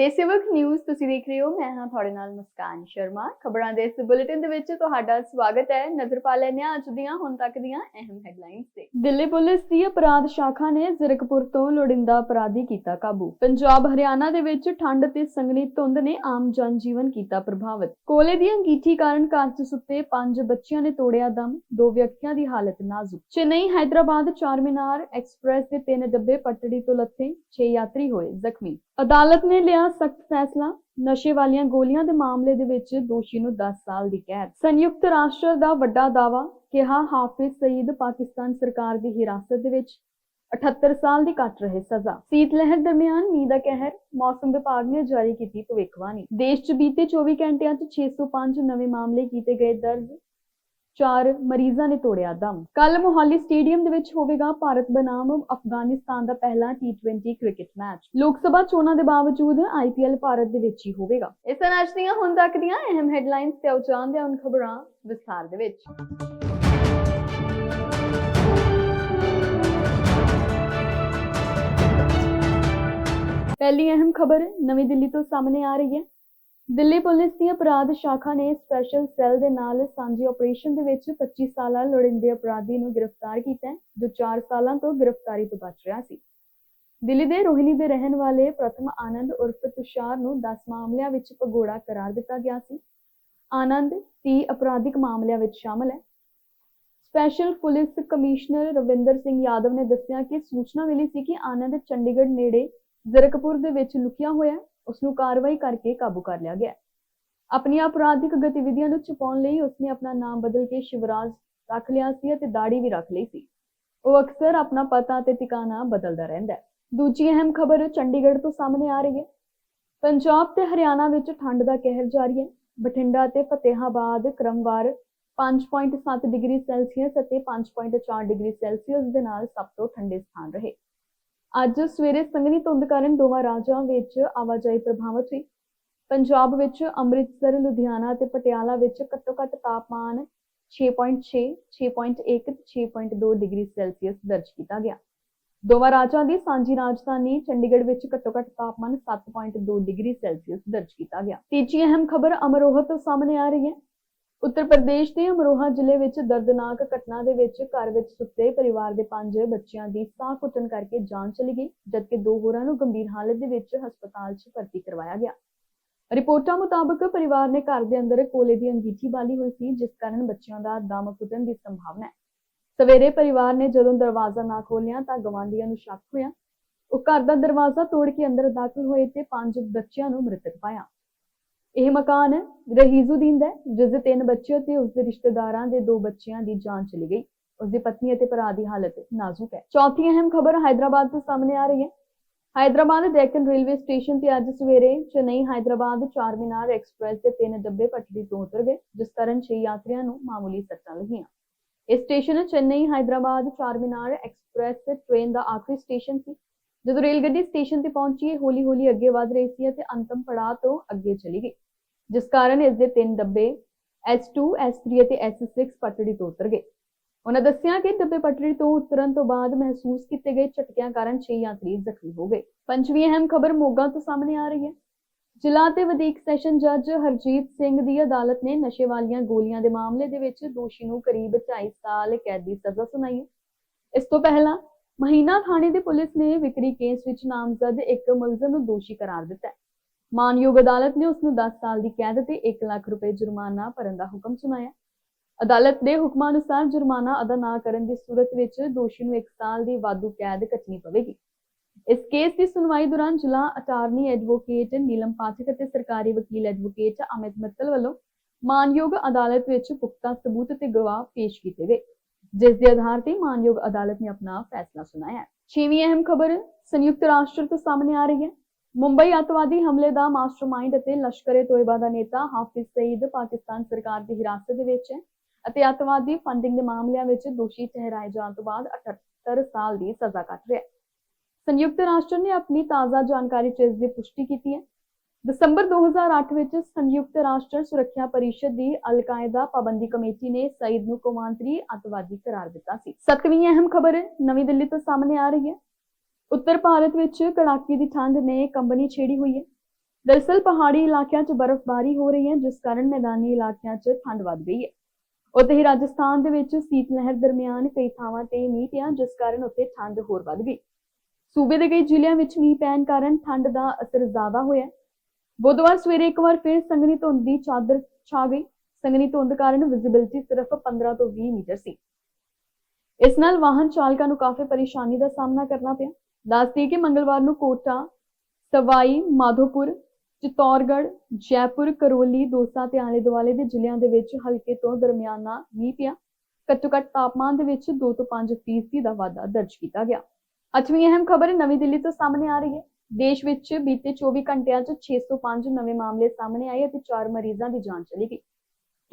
ਦੇਸੇਵਕ news ਤੁਸੀਂ ਦੇਖ ਰਹੇ ਹੋ। ਮੈਂ ਹਾਂ ਤੁਹਾਡੇ ਨਾਲ ਮੁਸਕਾਨ ਸ਼ਰਮਾ। ਖਬਰਾਂ ਦੇ ਇਸ ਬੁਲੇਟਿਨ ਦੇ ਵਿੱਚ ਤੁਹਾਡਾ ਸਵਾਗਤ ਹੈ। ਨਜ਼ਰ ਪਾ ਲੈਂਦੇ ਹਾਂ ਅੱਜ ਦੀਆਂ, ਹੁਣ ਤੱਕ ਦੀਆਂ ਅਹਿਮ ਹੈਡਲਾਈਨਸ ਤੇ। ਦਿੱਲੀ ਪੁਲਿਸ ਦੀ ਅਪਰਾਧ ਸ਼ਾਖਾ ਨੇ ਜ਼ਿਰਕਪੁਰ ਤੋਂ ਲੋੜਿੰਦਾ ਅਪਰਾਧੀ ਕੀਤਾ ਕਾਬੂ। ਪੰਜਾਬ, ਹਰਿਆਣਾ ਦੇ ਵਿੱਚ ਠੰਡ ਤੇ ਸੰਘਣੀ ਧੁੰਦ ਨੇ ਆਮ ਜਨ ਜੀਵਨ ਕੀਤਾ ਪ੍ਰਭਾਵਿਤ। ਕੋਲੇ ਦੀ ਅੰਗੀਠੀ ਕਾਰਨ ਕਾਰ 'ਚ ਸੁੱਤੇ ਪੰਜ ਬੱਚਿਆਂ ਨੇ ਤੋੜਿਆ ਦਮ। ਦੋ ਵਿਅਕਤੀਆਂ ਦੀ ਹਾਲਤ ਨਾਜ਼ੁਕ। ਚੇਨਈ ਹਾਈਦਰਾਬਾਦ ਚਾਰਮਿਨਾਰ ਐਕਸਪ੍ਰੈਸ ਦੇ ਤਿੰਨ ਡੱਬੇ ਪੱਟੜੀ ਤੋਂ ਲੱਥੇ ਛੇ ਯਾਤਰੀ ਹੋਏ ਜ਼ਖਮੀ। ਅਦਾਲਤ ਨੇ ਲਿਆ ਸਖਤ ਫੈਸਲਾ ਨਸ਼ੇ ਵਾਲੀਆਂ ਗੋਲੀਆਂ ਦੇ ਮਾਮਲੇ ਦੇ ਵਿੱਚ ਦੋਸ਼ੀ ਨੂੰ 10 ਸਾਲ ਦੀ ਕੈਦ। ਸੰਯੁਕਤ ਰਾਸ਼ਟਰ ਦਾ ਵੱਡਾ ਦਾਵਾ ਕਿਹਾ ਹਾਫਿਜ਼ ਸਈਦ ਪਾਕਿਸਤਾਨ ਸਰਕਾਰ ਦੀ ਹਿਰਾਸਤ ਦੇ ਵਿੱਚ 78 ਸਾਲ ਦੀ ਕੱਟ ਰਹੇ ਸਜ਼ਾ। ਸੀਤ ਲਹਿਰ ਦਰਮਿਆਨ ਮੀਂਹ ਦਾ ਕਹਿਰ, ਮੌਸਮ ਵਿਭਾਗ ਨੇ ਜਾਰੀ ਕੀਤੀ ਭਵਿੱਖਬਾਣੀ। ਦੇਸ਼ 'ਚ ਬੀਤੇ 24 ਘੰਟਿਆਂ 'ਚ 605 ਨਵੇਂ ਮਾਮਲੇ ਕੀਤੇ ਗਏ ਦਰਜ ਚਾਰ ਮਰੀਜ਼ਾਂ ਨੇ ਤੋੜਿਆ ਦਮ। ਕੱਲ ਮੋਹਾਲੀ ਸਟੇਡੀਅਮ ਦੇ ਵਿੱਚ ਹੋਵੇਗਾ ਭਾਰਤ ਬਨਾਮ ਅਫਗਾਨਿਸਤਾਨ ਦਾ ਪਹਿਲਾ T20 ਕ੍ਰਿਕਟ ਮੈਚ ਲੋਕ ਸਭਾ ਚੋਣਾਂ ਦੇ ਬਾਵਜੂਦ IPL ਭਾਰਤ ਦੇ ਵਿੱਚ ਹੀ ਹੋਵੇਗਾ। ਇਸ ਤਰ੍ਹਾਂ ਅੱਜ ਦੀਆਂ ਹੁਣ ਤੱਕ ਦੀਆਂ ਅਹਿਮ ਹੈਡਲਾਈਨਸ ਤੇ ਆਓ ਜਾਣਦੇ ਹਾਂ ਖਬਰਾਂ ਵਿਸਥਾਰ ਦੇ ਵਿੱਚ। ਪਹਿਲੀ ਅਹਿਮ ਖਬਰ ਨਵੀਂ ਦਿੱਲੀ ਤੋਂ ਸਾਹਮਣੇ ਆ ਰਹੀ ਹੈ। ਦਿੱਲੀ ਪੁਲਿਸ ਦੀ ਅਪਰਾਧ ਸ਼ਾਖਾ ਨੇ ਸਪੈਸ਼ਲ ਸੈੱਲ ਦੇ ਨਾਲ ਸਾਂਝੇ ਆਪਰੇਸ਼ਨ ਦੇ ਵਿੱਚ 25 ਸਾਲਾ ਲੋੜਿੰਦੇ ਅਪਰਾਧੀ ਨੂੰ ਗ੍ਰਿਫਤਾਰ ਕੀਤਾ ਜੋ 4 ਸਾਲਾਂ ਤੋਂ ਗ੍ਰਿਫਤਾਰੀ ਤੋਂ ਬਚ ਰਿਹਾ ਸੀ। ਦਿੱਲੀ ਦੇ ਰੋਹਿਣੀ ਦੇ ਰਹਿਣ ਵਾਲੇ ਪ੍ਰਥਮ ਆਨੰਦ ਉਰਫ ਤੁਸ਼ਾਰ ਨੂੰ 10 ਮਾਮਲਿਆਂ ਵਿੱਚ ਭਗੌੜਾ ਕਰਾਰ ਦਿੱਤਾ ਗਿਆ ਸੀ। ਆਨੰਦ 30 ਅਪਰਾਧਿਕ ਮਾਮਲਿਆਂ ਵਿੱਚ ਸ਼ਾਮਲ ਹੈ। Special police commissioner Ravinder Singh Yadav ਨੇ ਦੱਸਿਆ ਕਿ ਸੂਚਨਾ ਮਿਲੀ ਸੀ ਕਿ ਆਨੰਦ ਚੰਡੀਗੜ੍ਹ ਨੇੜੇ ਜ਼ਰਕਪੁਰ ਦੇ ਵਿੱਚ ਲੁਕਿਆ ਹੋਇਆ ਹੈ। ਉਸ ਨੂੰ ਕਾਰਵਾਈ ਕਰਕੇ ਕਾਬੂ ਕਰ ਲਿਆ ਗਿਆ। ਆਪਣੀਆਂ ਅਪਰਾਧਿਕ ਗਤੀਵਿਧੀਆਂ ਨੂੰ ਛੁਪਾਉਣ ਲਈ ਉਸਨੇ ਆਪਣਾ ਨਾਮ ਬਦਲ ਕੇ ਸ਼ਿਵਰਾਜ ਰੱਖ ਲਿਆ ਸੀ ਅਤੇ ਦਾੜੀ ਵੀ ਰੱਖ ਲਈ ਸੀ। ਉਹ ਅਕਸਰ ਆਪਣਾ ਪਤਾ ਤੇ ਟਿਕਾਣਾ ਬਦਲਦਾ ਰਹਿੰਦਾ ਹੈ। ਦੂਜੀ ਅਹਿਮ ਖਬਰ ਚੰਡੀਗੜ੍ਹ ਤੋਂ ਸਾਹਮਣੇ ਆ ਰਹੀ ਹੈ। ਪੰਜਾਬ ਤੇ ਹਰਿਆਣਾ ਵਿੱਚ ਠੰਡ ਦਾ ਕਹਿਰ ਜਾਰੀ ਹੈ। ਬਠਿੰਡਾ ਤੇ ਫਤਿਹਾਬਾਦ ਕ੍ਰਮਵਾਰ 5.7 ਡਿਗਰੀ ਸੈਲਸੀਅਸ ਅਤੇ 5.4 ਡਿਗਰੀ ਸੈਲਸੀਅਸ ਦੇ ਨਾਲ ਸਭ ਤੋਂ ਠੰਡੇ ਸਥਾਨ ਰਹੇ। ਅੱਜ ਸਵੇਰੇ ਸੰਘਣੀ ਧੁੰਦ ਕਾਰਨ ਦੋਵਾਂ ਰਾਜਾਂ ਵਿੱਚ ਆਵਾਜਾਈ ਪ੍ਰਭਾਵਿਤ ਹੋਈ ਪੰਜਾਬ ਵਿੱਚ ਅੰਮ੍ਰਿਤਸਰ ਲੁਧਿਆਣਾ ਅਤੇ ਪਟਿਆਲਾ ਵਿੱਚ ਘੱਟੋ-ਘੱਟ ਤਾਪਮਾਨ 6.6, 6.1 ਤੇ 6.2 ਡਿਗਰੀ ਸੈਲਸੀਅਸ ਦਰਜ ਕੀਤਾ ਗਿਆ। ਦੋਵਾਂ ਰਾਜਾਂ ਦੀ ਸਾਂਝੀ ਰਾਜਧਾਨੀ ਚੰਡੀਗੜ੍ਹ ਵਿੱਚ ਘੱਟੋ-ਘੱਟ ਤਾਪਮਾਨ 7.2 ਡਿਗਰੀ ਸੈਲਸੀਅਸ ਦਰਜ ਕੀਤਾ ਗਿਆ। ਤੀਜੀ ਅਹਿਮ ਖਬਰ ਅਮਰੋਹਾ ਤੋਂ ਸਾਹਮਣੇ ਆ ਰਹੀ ਹੈ। ਉੱਤਰ ਪ੍ਰਦੇਸ਼ ਦੇ ਅਮਰੋਹਾ ਜ਼ਿਲ੍ਹੇ ਵਿੱਚ ਦਰਦਨਾਕ ਘਟਨਾ ਦੇ ਵਿੱਚ ਘਰ ਵਿੱਚ ਸੁੱਤੇ ਪਰਿਵਾਰ ਦੇ ਪੰਜ ਬੱਚਿਆਂ ਦੀ ਸਾਹ ਘੁੱਟਣ ਕਰਕੇ ਜਾਨ ਚਲੀ ਗਈ, ਜਦਕਿ ਦੋ ਹੋਰਾਂ ਨੂੰ ਗੰਭੀਰ ਹਾਲਤ ਦੇ ਵਿੱਚ ਹਸਪਤਾਲ 'ਚ ਭਰਤੀ ਕਰਵਾਇਆ ਗਿਆ। ਰਿਪੋਰਟਾਂ ਮੁਤਾਬਕ ਪਰਿਵਾਰ ਨੇ ਘਰ ਦੇ ਅੰਦਰ ਕੋਲੇ ਦੀ ਅੰਗੀਠੀ ਬਾਲੀ ਹੋਈ ਸੀ, ਜਿਸ ਕਾਰਨ ਬੱਚਿਆਂ ਦਾ ਦਮ ਘੁੱਟਣ ਦੀ ਸੰਭਾਵਨਾ ਹੈ। ਸਵੇਰੇ ਪਰਿਵਾਰ ਨੇ ਜਦੋਂ ਦਰਵਾਜ਼ਾ ਨਾ ਖੋਲ੍ਹਿਆ ਤਾਂ ਗਵਾਂਢੀਆਂ ਨੂੰ ਸ਼ੱਕ ਹੋਇਆ। ਉਹ ਘਰ ਦਾ ਦਰਵਾਜ਼ਾ ਤੋੜ ਕੇ ਅੰਦਰ ਦਾਖਲ ਹੋਏ ਤੇ ਪੰਜ ਬੱਚਿਆਂ ਨੂੰ ਮ੍ਰਿਤਕ ਪਾਇਆ। ਇਹ ਮਕਾਨ ਰਹੀਜ਼ੁਦੀਨ ਦਾ ਜਿਸ ਦੇ ਤਿੰਨ ਬੱਚੇ ਤੇ ਉਸ ਦੇ ਰਿਸ਼ਤੇਦਾਰਾਂ ਦੇ ਦੋ ਬੱਚਿਆਂ ਦੀ ਜਾਨ ਚਲੀ ਗਈ। ਉਸ ਦੀ ਪਤਨੀ ਅਤੇ ਭਰਾ ਦੀ ਹਾਲਤ ਨਾਜ਼ੁਕ ਹੈ। ਚੌਥੀ ਅਹਿਮ ਖਬਰ ਹਾਈਦਰਾਬਾਦ ਤੋਂ ਸਾਹਮਣੇ ਆ ਰਹੀ ਹੈ। ਹਾਈਦਰਾਬਾਦ ਦੇ ਡੈਕਨ ਰੇਲਵੇ ਸਟੇਸ਼ਨ ਤੇ ਅੱਜ ਸਵੇਰੇ ਚੇਨਈ ਚਾਰ ਚਾਰਮੀਨਾਰ ਐਕਸਪ੍ਰੈਸ ਦੇ ਤਿੰਨ ਡੱਬੇ ਪਟੜੀ ਤੋਂ ਉਤਰ ਗਏ, ਜਿਸ ਕਾਰਨ ਛੇ ਯਾਤਰੀਆਂ ਨੂੰ ਮਾਮੂਲੀ ਸੱਟਾਂ ਲੱਗੀਆਂ। ਇਹ ਸਟੇਸ਼ਨ ਚੇਨਈ ਚਾਰ ਚਾਰਮੀਨਾਰ ਐਕਸਪ੍ਰੈਸ ਟ੍ਰੇਨ ਦਾ ਆਖਰੀ ਸਟੇਸ਼ਨ ਸੀ, ਜਦੋਂ ਰੇਲ ਗੱਡੀ ਸਟੇਸ਼ਨ ਤੇ ਪਹੁੰਚੀ ਹੌਲੀ-ਹੌਲੀ ਅੱਗੇ ਵਧ ਰਹੀ ਸੀ ਅਤੇ ਅੰਤਮ ਪੜਾਅ ਤੋਂ ਅੱਗੇ ਚਲੀ ਗਈ। ਜਿਸ ਕਾਰਨ ਇਸ ਦੇ ਤਿੰਨ ਡੱਬੇ S2, S3 ਅਤੇ S6 ਪਟੜੀ ਤੋਂ ਉਤਰ ਗਏ। ਉਹਨਾਂ ਦੱਸਿਆ ਕਿ ਡੱਬੇ ਪਟੜੀ ਤੋਂ ਉਤਰਨ ਤੋਂ ਬਾਅਦ ਮਹਿਸੂਸ ਕੀਤੇ ਗਏ ਝਟਕਿਆਂ ਕਾਰਨ 6 ਯਾਤਰੀ ਜ਼ਖਮੀ ਹੋ ਗਏ। ਪੰਜਵੀਂ ਅਹਿਮ ਖਬਰ ਮੋਗਾ ਤੋਂ ਸਾਹਮਣੇ ਆ ਰਹੀ ਹੈ। ਜ਼ਿਲ੍ਹਾ ਤੇ ਵਧੀਕ ਸੈਸ਼ਨ ਜੱਜ ਹਰਜੀਤ ਸਿੰਘ ਦੀ ਅਦਾਲਤ ਨੇ ਨਸ਼ੇ ਵਾਲੀਆਂ ਗੋਲੀਆਂ ਦੇ ਮਾਮਲੇ ਦੇ ਵਿੱਚ ਦੋਸ਼ੀ ਨੂੰ ਕਰੀਬ 2.5 ਸਾਲ ਕੈਦ ਦੀ ਸਜ਼ਾ ਸੁਣਾਈ ਹੈ। ਇਸ ਤੋਂ ਪਹਿਲਾਂ ਮਹੀਨਾ ਥਾਣੇ ਦੇ ਪੁਲਿਸ ਨੇ ਵਿਕਰੀ ਕੇਸ ਵਿੱਚ ਨਾਮਜ਼ਦ ਇੱਕ ਮੁਲਜ਼ਮ ਨੂੰ ਦੋਸ਼ੀ ਕਰਾਰ ਦਿੱਤਾ ਹੈ। ਮਾਨਯੋਗ ਅਦਾਲਤ ਨੇ ਉਸ ਨੂੰ 10 ਸਾਲ ਦੀ ਕੈਦ ਤੇ 1 ਲੱਖ ਰੁਪਏ ਜੁਰਮਾਨਾ ਭਰਨ ਦਾ ਹੁਕਮ ਸੁਣਾਇਆ। ਅਦਾਲਤ ਦੇ ਹੁਕਮਾਂ ਅਨੁਸਾਰ ਜੁਰਮਾਨਾ ਅਦਾ ਨਾ ਕਰਨ ਦੀ ਸੂਰਤ ਵਿੱਚ ਦੋਸ਼ੀ ਨੂੰ 1 ਸਾਲ ਦੀ ਵਾਧੂ ਕੈਦ ਕੱਟਣੀ ਪਵੇਗੀ। ਇਸ ਕੇਸ ਦੀ ਸੁਣਵਾਈ ਦੌਰਾਨ ਜ਼ਿਲ੍ਹਾ ਅਟਾਰਨੀ ਐਡਵੋਕੇਟ ਨੀਲਮ ਪਾਠਕ ਅਤੇ ਸਰਕਾਰੀ ਵਕੀਲ ਐਡਵੋਕੇਟ ਅਮਿਤ ਮਿੱਤਲ ਵੱਲੋਂ ਮਾਨਯੋਗ ਅਦਾਲਤ ਵਿੱਚ ਪੁਖਤਾ ਸਬੂਤ ਅਤੇ ਗਵਾਹ ਪੇਸ਼ ਕੀਤੇ ਗਏ ਜਿਸ ਦੇ ਆਧਾਰ ਤੇ ਮਾਨਯੋਗ ਅਦਾਲਤ ਨੇ ਆਪਣਾ ਫੈਸਲਾ ਸੁਣਾਇਆ ਹੈ। ਛੇਵੀਂ ਅਹਿਮ ਖਬਰ ਸੰਯੁਕਤ ਰਾਸ਼ਟਰ ਤੋਂ ਸਾਹਮਣੇ ਆ ਰਹੀ ਹੈ। ਮੁੰਬਈ ਅੱਤਵਾਦੀ ਹਮਲੇ ਦਾ ਮਾਸਟਰਮਾਈਂਡ ਅਤੇ ਲਸ਼ਕਰ-ਏ ਤੋਇਬਾ ਦਾ ਨੇਤਾ ਹਾਫਿਜ਼ ਸਈਦ ਪਾਕਿਸਤਾਨ ਸਰਕਾਰ ਦੀ ਹਿਰਾਸਤ ਦੇ ਵਿੱਚ ਹੈ ਅਤੇ ਅੱਤਵਾਦੀ ਫੰਡਿੰਗ ਦੇ ਮਾਮਲਿਆਂ ਵਿੱਚ ਦੋਸ਼ੀ ਠਹਿਰਾਏ ਜਾਣ ਤੋਂ ਬਾਅਦ 78 ਸਾਲ ਦੀ ਸਜ਼ਾ ਕੱਟ ਰਿਹਾ ਹੈ। ਸੰਯੁਕਤ ਰਾਸ਼ਟਰ ਨੇ ਆਪਣੀ ਤਾਜ਼ਾ ਜਾਣਕਾਰੀ 'ਚ ਇਸ ਦੀ ਪੁਸ਼ਟੀ ਕੀਤੀ ਹੈ। ਦਸੰਬਰ 2008 ਵਿੱਚ ਸੰਯੁਕਤ ਰਾਸ਼ਟਰ ਸੁਰੱਖਿਆ ਪਰਿਸ਼ਦ ਦੀ ਅਲ-ਕਾਇਦਾ ਪਾਬੰਦੀ ਕਮੇਟੀ ਨੇ ਸਈਦ ਨੂੰ ਕੌਮਾਂਤਰੀ ਅੱਤਵਾਦੀ ਕਰਾਰ ਦਿੱਤਾ ਸੀ। ਸੱਤਵੀਂ ਅਹਿਮ ਖਬਰ ਨਵੀਂ ਦਿੱਲੀ ਤੋਂ ਸਾਹਮਣੇ ਆ ਰਹੀ ਹੈ। ਉੱਤਰ ਭਾਰਤ ਵਿੱਚ ਕੜਾਕੇ ਦੀ ਠੰਡ ਨੇ ਕੰਬਣੀ ਛੇੜੀ ਹੋਈ ਹੈ। ਦਰਅਸਲ ਪਹਾੜੀ ਇਲਾਕਿਆਂ 'ਚ ਬਰਫ਼ਬਾਰੀ ਹੋ ਰਹੀ ਹੈ, ਜਿਸ ਕਾਰਨ ਮੈਦਾਨੀ ਇਲਾਕਿਆਂ 'ਚ ਠੰਡ ਵੱਧ ਗਈ ਹੈ। ਉੱਥੇ ਹੀ ਰਾਜਸਥਾਨ ਦੇ ਵਿੱਚ ਸੀਤ ਲਹਿਰ ਦਰਮਿਆਨ ਕਈ ਥਾਵਾਂ ਤੇ ਮੀਂਹ ਪਿਆ, ਜਿਸ ਕਾਰਨ ਉੱਥੇ ਠੰਡ ਹੋਰ ਵੱਧ ਗਈ। ਸੂਬੇ ਦੇ ਕਈ ਜ਼ਿਲ੍ਹਿਆਂ ਵਿੱਚ ਮੀਂਹ ਪੈਣ ਕਾਰਨ ਠੰਡ ਦਾ ਅਸਰ ਜ਼ਿਆਦਾ ਹੋਇਆ ਬੁੱਧਵਾਰ ਸਵੇਰੇ ਇੱਕ ਵਾਰ ਫਿਰ ਸੰਘਣੀ ਧੁੰਦ ਦੀ ਚਾਦਰ ਛਾ ਗਈ। ਸੰਘਣੀ ਧੁੰਦ ਕਾਰਨ ਵਿਜ਼ਿਬਿਲਟੀ ਸਿਰਫ 15 ਤੋਂ 20 ਮੀਟਰ ਸੀ। ਇਸ ਨਾਲ ਵਾਹਨ ਚਾਲਕਾਂ ਨੂੰ ਕਾਫੀ ਪਰੇਸ਼ਾਨੀ ਦਾ ਸਾਹਮਣਾ ਕਰਨਾ ਪਿਆ। ਦੱਸਦੀ ਕਿ ਮੰਗਲਵਾਰ ਨੂੰ ਕੋਟਾ, ਸਵਾਈ, ਮਾਧੋਪੁਰ, ਚਿਤੌੜਗੜ੍ਹ, ਜੈਪੁਰ, ਕਰੋਲੀ, ਦੋਸਾ ਤੇ ਆਲੇ ਦੁਆਲੇ ਦੇ ਜ਼ਿਲ੍ਹਿਆਂ ਦੇ ਵਿੱਚ ਹਲਕੇ ਤੋਂ ਦਰਮਿਆਨਾ ਮੀਂਹ ਪਿਆ। ਘੱਟੋ ਘੱਟ ਤਾਪਮਾਨ ਦੇ ਵਿੱਚ 2 ਤੋਂ 5 ਫੀਸਦੀ ਦਾ ਵਾਧਾ ਦਰਜ ਕੀਤਾ ਗਿਆ। ਅੱਠਵੀਂ ਅਹਿਮ ਖਬਰ ਨਵੀਂ ਦਿੱਲੀ ਤੋਂ ਸਾਹਮਣੇ ਆ ਰਹੀ ਹੈ। ਦੇਸ਼ ਵਿੱਚ ਬੀਤੇ 24 ਘੰਟਿਆਂ 'ਚ 605 ਨਵੇਂ ਮਾਮਲੇ ਸਾਹਮਣੇ ਆਏ ਅਤੇ 4 ਮਰੀਜ਼ਾਂ ਦੀ ਜਾਨ ਚਲੀ ਗਈ।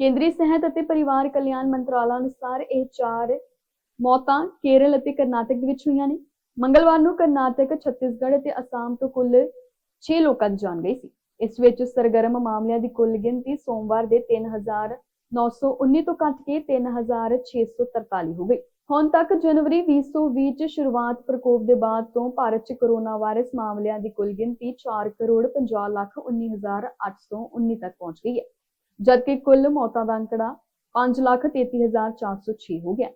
ਕੇਂਦਰੀ ਸਿਹਤ ਅਤੇ ਪਰਿਵਾਰ ਕਲਿਆਣ ਮੰਤਰਾਲਾ ਅਨੁਸਾਰ ਇਹ 4 ਮੌਤਾਂ ਕੇਰਲ ਅਤੇ ਕਰਨਾਟਕ ਦੇ ਵਿੱਚ ਹੋਈਆਂ ਨੇ। ਮੰਗਲਵਾਰ ਨੂੰ ਕਰਨਾਟਕ, ਛੱਤੀਸਗੜ੍ਹ ਅਤੇ ਅਸਾਮ ਤੋਂ ਕੁੱਲ 6 ਲੋਕਾਂ ਦੀ ਜਾਨ ਗਈ ਸੀ। ਇਸ ਵਿੱਚ ਸਰਗਰਮ ਮਾਮਲਿਆਂ ਦੀ ਕੁੱਲ ਗਿਣਤੀ ਸੋਮਵਾਰ ਦੇ 3919 ਤੋਂ ਘਟ ਕੇ 3643 ਹੋ ਗਈ। ਹੁਣ ਤੱਕ ਜਨਵਰੀ 2020 ਚ ਸ਼ੁਰੂਆਤ ਪ੍ਰਕੋਪ ਦੇ ਬਾਅਦ ਤੋਂ ਭਾਰਤ 'ਚ ਕੋਰੋਨਾ ਵਾਇਰਸ ਮਾਮਲਿਆਂ ਦੀ ਕੁੱਲ ਗਿਣਤੀ 4 ਕਰੋੜ 50 ਲੱਖ 19819 ਤੱਕ ਪਹੁੰਚ ਗਈ ਹੈ, ਜਦਕਿ ਕੁੱਲ ਮੌਤਾਂ ਦਾ ਅੰਕੜਾ 5 ਲੱਖ 33406 ਹੋ ਗਿਆ।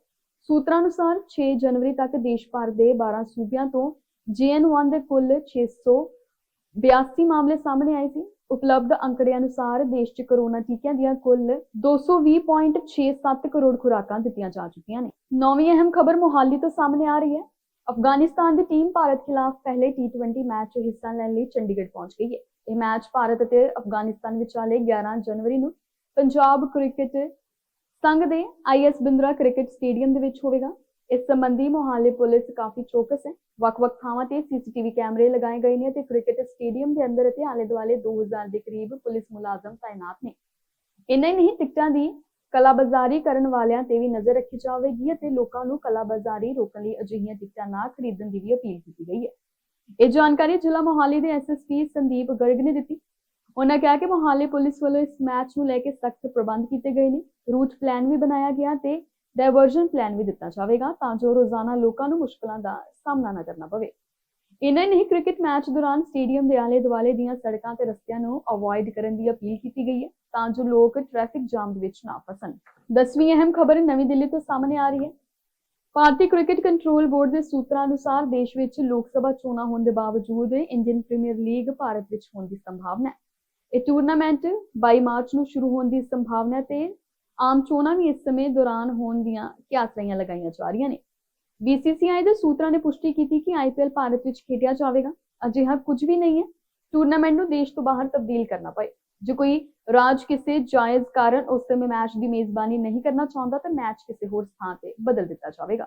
ਸੂਤਰਾਂ ਅਨੁਸਾਰ 6 ਜਨਵਰੀ ਤੱਕ ਦੇਸ਼ ਭਰ ਦੇ 12 ਸੂਬਿਆਂ ਤੋਂ JN1 ਦੇ ਕੁੱਲ 682 ਮਾਮਲੇ ਸਾਹਮਣੇ ਆਏ ਸੀ। ਉਪਲਬਧ ਅੰਕੜੇ ਅਨੁਸਾਰ ਦੇਸ਼ 'ਚ ਕਰੋਨਾ ਟੀਕਿਆਂ ਦੀਆਂ ਕੁੱਲ 220.67 ਕਰੋੜ ਖੁਰਾਕਾਂ ਦਿੱਤੀਆਂ ਜਾ ਚੁੱਕੀਆਂ ਨੇ। ਨੌਵੀਂ ਅਹਿਮ ਖਬਰ ਮੋਹਾਲੀ ਤੋਂ ਸਾਹਮਣੇ ਆ ਰਹੀ ਹੈ। ਅਫਗਾਨਿਸਤਾਨ ਦੀ ਟੀਮ ਭਾਰਤ ਖਿਲਾਫ ਪਹਿਲੇ T20 ਮੈਚ 'ਚ ਹਿੱਸਾ ਲੈਣ ਲਈ ਚੰਡੀਗੜ੍ਹ ਪਹੁੰਚ ਗਈ ਹੈ। ਇਹ ਮੈਚ ਭਾਰਤ ਅਤੇ ਅਫਗਾਨਿਸਤਾਨ ਵਿਚਾਲੇ 11 ਜਨਵਰੀ ਨੂੰ ਪੰਜਾਬ ਕ੍ਰਿਕਟ ਸੰਘ ਦੇ ਆਈਐਸ ਬਿੰਦਰਾ ਕ੍ਰਿਕਟ ਸਟੇਡੀਅਮ ਦੇ ਵਿੱਚ ਹੋਵੇਗਾ। ਇਸ ਸੰਬੰਧੀ ਮੁਹਾਲੀ ਪੁਲਿਸ ਕਾਫੀ ਚੌਕਸ ਹੈ। ਵੱਖ-ਵੱਖ ਥਾਵਾਂ ਤੇ ਸੀਸੀਟੀਵੀ ਕੈਮਰੇ ਲਗਾਏ ਗਏ ਨੇ ਤੇ ਕ੍ਰਿਕਟ ਸਟੇਡੀਅਮ ਦੇ ਅੰਦਰ ਅਤੇ ਆਲੇ-ਦੁਆਲੇ 2000 ਦੇ ਕਰੀਬ ਪੁਲਿਸ ਮੁਲਾਜ਼ਮ ਤਾਇਨਾਤ ਨੇ। ਇੰਨਾ ਹੀ ਨਹੀਂ, ਟਿਕਟਾਂ ਦੀ ਕਲਾਬਾਜ਼ਾਰੀ ਕਰਨ ਵਾਲਿਆਂ ਤੇ ਵੀ ਨਜ਼ਰ ਰੱਖੀ ਜਾਵੇਗੀ ਅਤੇ ਲੋਕਾਂ ਨੂੰ ਕਲਾਬਾਜ਼ਾਰੀ ਰੋਕਣ ਲਈ ਅਜਿਹੀਆਂ ਟਿਕਟਾਂ ਨਾ ਖਰੀਦਣ ਦੀ ਵੀ ਅਪੀਲ ਕੀਤੀ ਗਈ ਹੈ। ਇਹ ਜਾਣਕਾਰੀ ਜ਼ਿਲ੍ਹਾ ਮੋਹਾਲੀ ਦੇ ਐਸਐਸਪੀ ਸੰਦੀਪ ਗਰਗ ਨੇ ਦਿੱਤੀ। ਉਹਨਾਂ ਕਿਹਾ ਕਿ ਮੋਹਾਲੀ ਪੁਲਿਸ ਵੱਲੋਂ ਇਸ ਮੈਚ ਨੂੰ ਲੈ ਕੇ ਸਖਤ ਪ੍ਰਬੰਧ ਕੀਤੇ ਗਏ ਨੇ। ਰੂਟ ਪਲਾਨ ਵੀ ਬਣਾਇਆ ਗਿਆ ਤੇ ਡਾਇਵਰਜਨ ਪਲਾਨ ਵੀ ਦਿੱਤਾ ਜਾਵੇਗਾ ਤਾਂ ਜੋ ਰੋਜ਼ਾਨਾ ਲੋਕਾਂ ਨੂੰ ਮੁਸ਼ਕਲਾਂ ਦਾ ਸਾਹਮਣਾ ਨਾ ਕਰਨਾ ਪਵੇ। ਇਹਨਾਂ ਨਹੀਂ, ਕ੍ਰਿਕਟ ਮੈਚ ਦੌਰਾਨ ਸਟੇਡੀਅਮ ਦੇ ਆਲੇ ਦੁਆਲੇ ਦੀਆਂ ਸੜਕਾਂ ਤੇ ਰਸਤਿਆਂ ਨੂੰ ਅਵੋਇਡ ਕਰਨ ਦੀ ਅਪੀਲ ਕੀਤੀ ਗਈ ਹੈ ਤਾਂ ਜੋ ਲੋਕ ਟ੍ਰੈਫਿਕ ਜਾਮ ਦੇ ਵਿੱਚ ਨਾ ਫਸਣ। ਦਸਵੀਂ ਅਹਿਮ ਖਬਰ ਨਵੀਂ ਦਿੱਲੀ ਤੋਂ ਸਾਹਮਣੇ ਆ ਰਹੀ ਹੈ। ਭਾਰਤੀ ਕ੍ਰਿਕਟ ਕੰਟਰੋਲ ਬੋਰਡ ਦੇ ਸੂਤਰਾਂ ਅਨੁਸਾਰ ਦੇਸ਼ ਵਿੱਚ ਲੋਕ ਸਭਾ ਚੋਣਾਂ ਹੋਣ ਦੇ ਬਾਵਜੂਦ ਇੰਡੀਅਨ ਪ੍ਰੀਮੀਅਰ ਲੀਗ ਭਾਰਤ ਵਿੱਚ ਹੋਣ ਦੀ ਸੰਭਾਵਨਾ ਹੈ। ਇਹ ਟੂਰਨਾਮੈਂਟ 22 ਮਾਰਚ ਨੂੰ ਸ਼ੁਰੂ ਹੋਣ ਦੀ ਸੰਭਾਵਨਾ ਹੈ ਤੇ ਆਮ ਚੋਣਾਂ ਵੀ ਇਸ ਸਮੇਂ ਦੌਰਾਨ ਹੋਣ ਦੀਆਂ ਕਿਆਸਾਂ ਲਗਾਈਆਂ ਜਾ ਰਹੀਆਂ ਨੇ। BCCI ਦੇ ਸੂਤਰਾਂ ਨੇ ਪੁਸ਼ਟੀ ਕੀਤੀ ਕਿ IPL ਭਾਰਤ ਵਿੱਚ ਖੇਡਿਆ ਜਾਵੇਗਾ। ਅਜਿਹਾ ਕੁਝ ਵੀ ਨਹੀਂ ਹੈ। ਟੂਰਨਾਮੈਂਟ ਨੂੰ ਦੇਸ਼ ਤੋਂ ਬਾਹਰ ਤਬਦੀਲ ਕਰਨਾ ਪਏ। ਜੇ ਕੋਈ ਰਾਜ ਕਿਸੇ ਜਾਇਜ਼ ਕਾਰਨ ਉਸ ਸਮੇਂ ਮੈਚ ਦੀ ਮੇਜ਼ਬਾਨੀ ਨਹੀਂ ਕਰਨਾ ਚਾਹੁੰਦਾ ਤਾਂ ਮੈਚ ਕਿਸੇ ਹੋਰ ਥਾਂ ਤੇ ਬਦਲ ਦਿੱਤਾ ਜਾਵੇਗਾ।